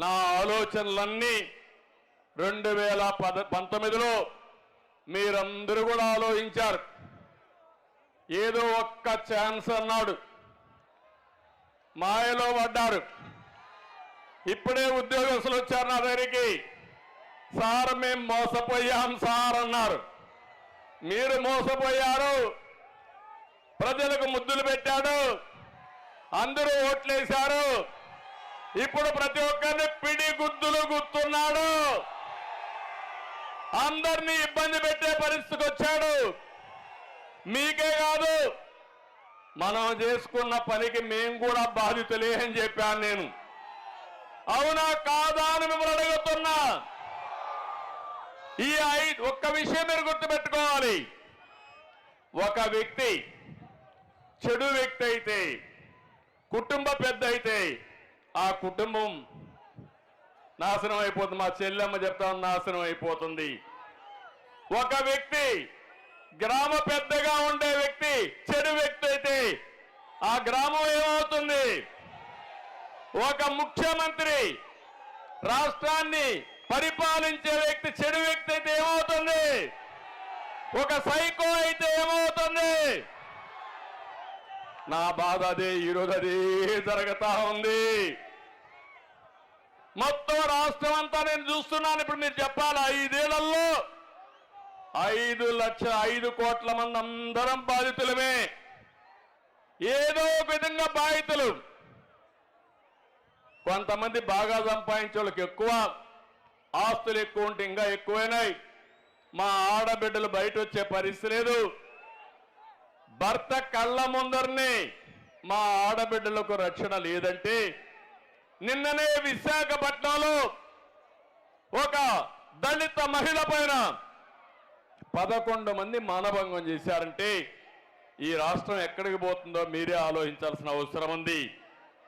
నా ఆలోచనలన్నీ రెండు వేల పద పంతొమ్మిదిలో మీరందరూ కూడా ఆలోచించారు. ఏదో ఒక్క ఛాన్స్ అన్నాడు. మాయలో పడ్డారు. ఇప్పుడే ఉద్యోగస్తులు వచ్చారు నా దగ్గరికి. సార్ మేము మోసపోయాం సార్ అన్నారు. మీరు మోసపోయారు. ప్రజలకు ముద్దులు పెట్టాడు. అందరూ ఓట్లేశారు. ఇప్పుడు ప్రతి ఒక్కరిని పిడి గుద్దులు గుర్తున్నాడు. అందరినీ ఇబ్బంది పెట్టే పరిస్థితికి వచ్చాడు. మీకే కాదు మనం చేసుకున్న పనికి మేము కూడా బాధితులే అని చెప్పాను నేను. అవునా కాదా అని మిమ్మల్ని అడుగుతున్నా. ఈ ఐదు ఒక్క విషయం మీరు గుర్తుపెట్టుకోవాలి. ఒక వ్యక్తి చెడు వ్యక్తి అయితే కుటుంబ పెద్ద అయితే ఆ కుటుంబం నాశనం అయిపోతుంది. మా చెల్లెమ్మ చెప్తాం నాశనం అయిపోతుంది. ఒక వ్యక్తి గ్రామ పెద్దగా ఉండే వ్యక్తి చెడు వ్యక్తి అయితే ఆ గ్రామం ఏమవుతుంది? ఒక ముఖ్యమంత్రి రాష్ట్రాన్ని పరిపాలించే వ్యక్తి చెడు వ్యక్తి అయితే ఏమవుతుంది? ఒక సైకో అయితే ఏమవుతుంది? నా బాధ అదే ఈరోజు అదే జరుగుతా ఉంది. మొత్తం రాష్ట్రం అంతా నేను చూస్తున్నాను. ఇప్పుడు మీరు చెప్పాలి? ఐదేళ్ళలో ఐదు లక్ష ఐదు కోట్ల మంది అందరం బాధితులమే. ఏదో ఒక విధంగా బాధితులు. కొంతమంది బాగా సంపాదించే వాళ్ళకి ఎక్కువ ఆస్తులు ఎక్కువ ఉంటే ఇంకా ఎక్కువైనాయి. మా ఆడబిడ్డలు బయట వచ్చే పరిస్థితి లేదు. భర్త కళ్ళ ముందరిని మా ఆడబిడ్డలకు రక్షణ లేదంటే నిన్ననే విశాఖపట్నంలో ఒక దళిత మహిళ పైన పదకొండు మంది మానభంగం చేశారంటే ఈ రాష్ట్రం ఎక్కడికి పోతుందో మీరే ఆలోచించాల్సిన అవసరం ఉంది.